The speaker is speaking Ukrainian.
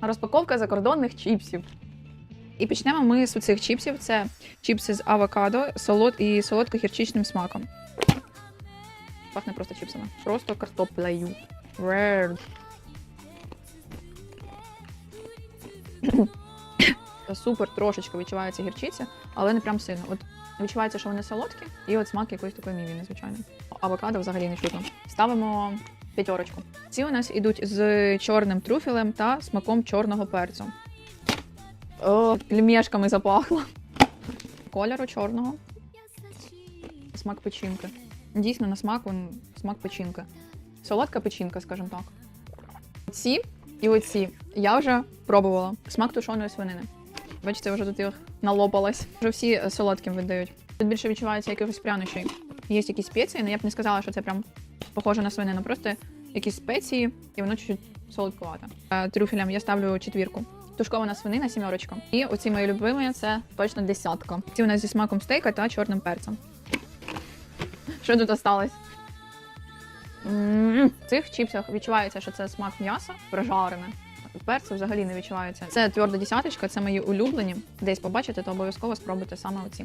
Розпаковка закордонних чіпсів. І почнемо ми з цих чіпсів. Це чіпси з авокадо, солод і солодко-гірчичним смаком. Пахне просто чіпсами. Просто картоплею. Weird. Супер трошечки відчувається гірчиця, але не прям сильно. От відчувається, що вони солодкі, і от смак якоїсь такої міві, незвичайно. Авокадо взагалі не чутно. Ставимо п'ятерочку. Ці у нас ідуть з чорним трюфелем та смаком чорного перцю. О, пельмешками запахло. Кольору чорного. Смак печінки. Дійсно, на смак він смак печінки. Солодка печінка, скажімо так. Ці і оці я вже пробувала. Смак тушоної свинини. Бачите, вже тут їх налопалась. Вже всі солодким віддають. Тут більше відчувається якихось прянощей. Є якісь спеції, але я б не сказала, що це прям похоже на свинину. Просто якісь спеції, і воно чуть-чуть солодкувате. Трюфелям я ставлю четвірку. Тушкована свинина, сімерочка. І оці мої любимі це точно десятка. Ці у нас зі смаком стейка та чорним перцем. Що тут осталось? М, В цих чіпсах відчувається, що це смак м'яса прожарене. Перцю взагалі не відчувається. Це тверда десяточка, це мої улюблені. Десь побачите, то обов'язково спробуйте саме оці.